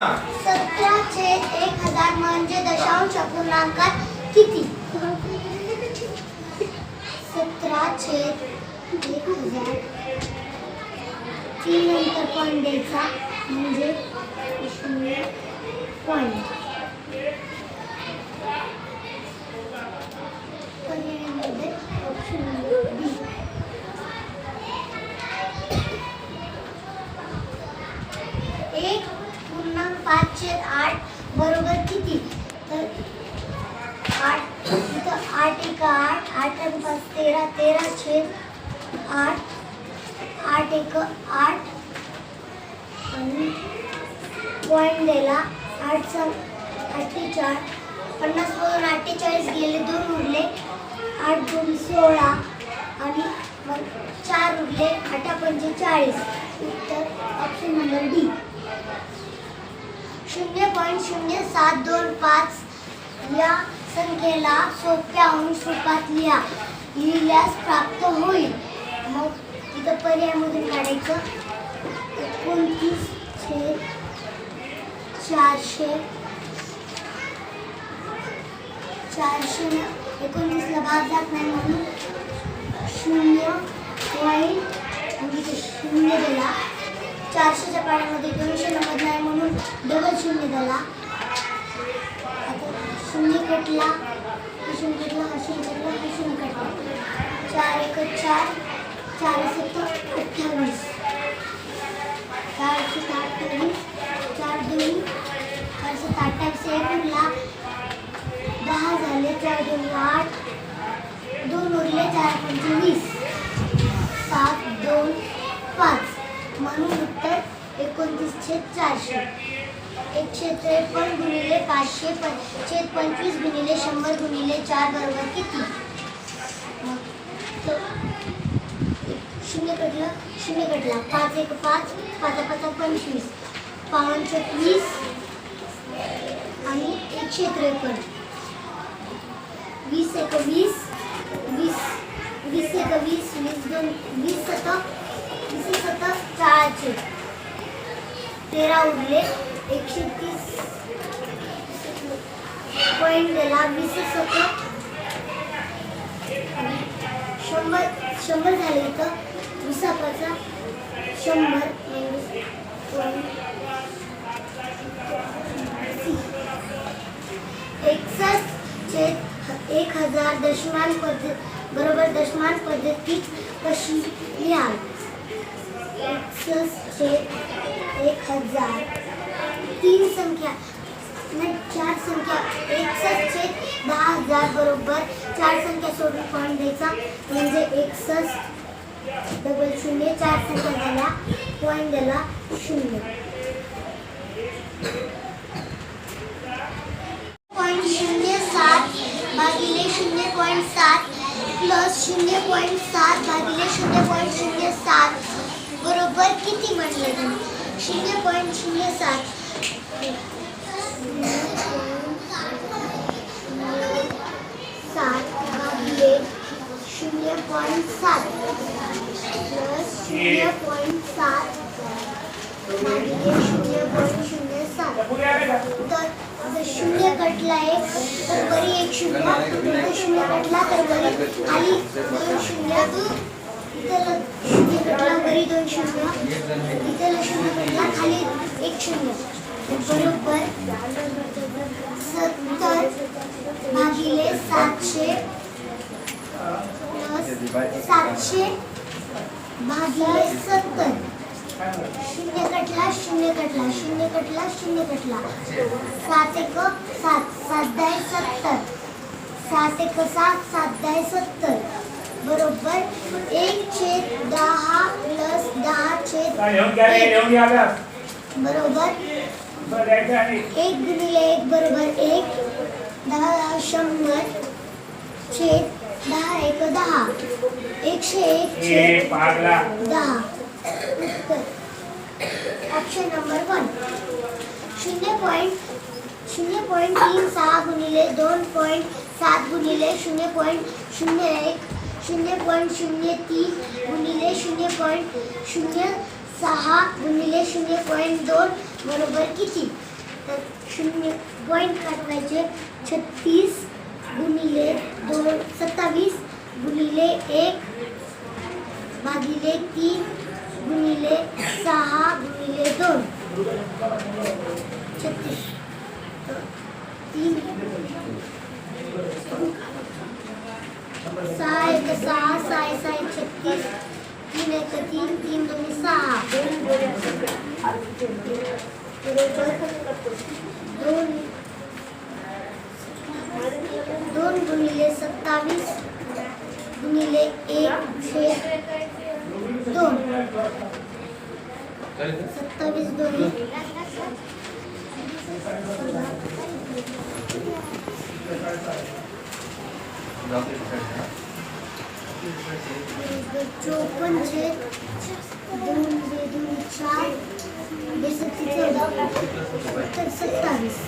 सतरा एक हजार म्हणजे दशांश पूर्णांकात किती? सतरा छेद एक हजार. तीन नंतर पॉईंट द्यायचा म्हणजे शून्य पॉईंट पर्यायामध्ये ऑप्शन नंबर बी एक पूर्णांक पाच छेद आठ बरोबर किती? तर आठ आठ एक आठ आठ आणि पाच तेरा तेरा छेद आठ आठ एक आठ. आणि पॉईंट दिला आठ सा अठ्ठेचाळीस पन्नासमधून अठ्ठेचाळीस गेले दोन उरले आठ दोन सोळा. आणि चार उरले आठा पंचेचाळीस उत्तर ऑप्शन नंबर डी शून्य पॉईंट शून्य सात दोन पाच या संख्येला सोप्या अंशरूपात लिहा. लिहिल्यास प्राप्त होईल. मग तिथं पर्यायमधून काढायचं. एकोणतीस छेद चारशे. चारशे एकोणतीसला भाग जात नाही म्हणून शून्य पॉईंट म्हणजे शून्य दिला. चारशेच्या पाण्यामध्ये दोनशे नव्वद नाही म्हणून डबल शून्य झाला. आता शून्य कटला शून्य कटला हा शून्य कटला हा शून्य कटला. चार एक चार चार सत्त अठ्ठावीस. चार सत्त अठ्ठावीस. चार दोन चार सत्त अठ्ठावीस. एक उरला दहा झाले चार दोन आठ. दोन उरले चार पंचवीस सात दोन पाच म्हणून उत्तर एकोणतीस चारशे. एकशे त्रेपन्न गुणिले पाचशे पं पंचवीस गुणिले शंभर गुणिले चार बरोबर किती? शून्य कटलं शून्य कटला. पाच एक पाच पाच पाच पंचवीस. पाच वीस आणि एकशे त्रेपन्न. वीस एक वीस वीस वीस एक वीस वीस दोन वीस सतत वीस सतत चारशे. तेरा उरले. एकशे तीस पॉईंट दिला वीस शतक शंभर शंभर झाले इथं. विसापाचा शंभर म्हणजे एकसष्ट एक हजार दशमान पद्धत बरोबर दशमान पद्धतीत कशी लिहाल. एक हज़ार तीन संख्या चार संख्या हज़ार चार संख्या सोडून एकसष्ट डबल शून्य चार संख्या दिला शून्य शून्य सात भागिले शून्य सात प्लस शून्य सात शून्य शून्य वर किती म्हटलं तुम्ही शून्य पॉईंट शून्य सात. सात भागिले शून्य पॉईंट सात. प्लस शून्य पॉईंट सात भागिले शून्य पॉईंट शून्य सात. तर जर शून्य कटला एक तर बरी एक शून्य. शून्य कटला तर बरी खाली दोन शून्य. इथं शून्य कटला बरी दोन शून्य. इथे शून्य कटला खाली एक शून्य. बरोबर सत्तर भागिले सातशे प्लस सातशे भागिले सत्तर. शून्य कटला शून्य कटला शून्य कटला शून्य कटला. सात एक सात सात दहा सत्तर. सात एक सात सात दहा सत्तर. बरोबर एक छेद दहा प्लस दहा छेद. बरोबर. एक गुणिले एक बरोबर एक. दहा दहा शंभर. छेद दहा एक दहा. एकशे एक छेद. दहा. ऑप्शन नंबर वन शून्य पॉईंट शून्य पॉईंट तीन सहा गुणिले दोन पॉईंट सात गुणिले शून्य पॉईंट शून्य एक. शून्य पॉईंट शून्य तीन गुणिले शून्य पॉईंट शून्य सहा गुणिले शून्य पॉईंट दोन बरोबर किती? तर शून्य पॉईंट काढवायचे छत्तीस गुणिले दोन सत्तावीस गुणिले एक भागिले तीन गुणिले सहा गुणिले दोन. छत्तीस. तीन. सहा एक सहा सहा सहा एक छत्तीस तीन एक तीन तीन दोन सहा. दोन दोन गुणिले सत्तावीस गुणिले एक दोन. सत्तावीस दोन चोपन्न छेद दोन बे दोन चार बेसत्ती चौदा सत्तावीस.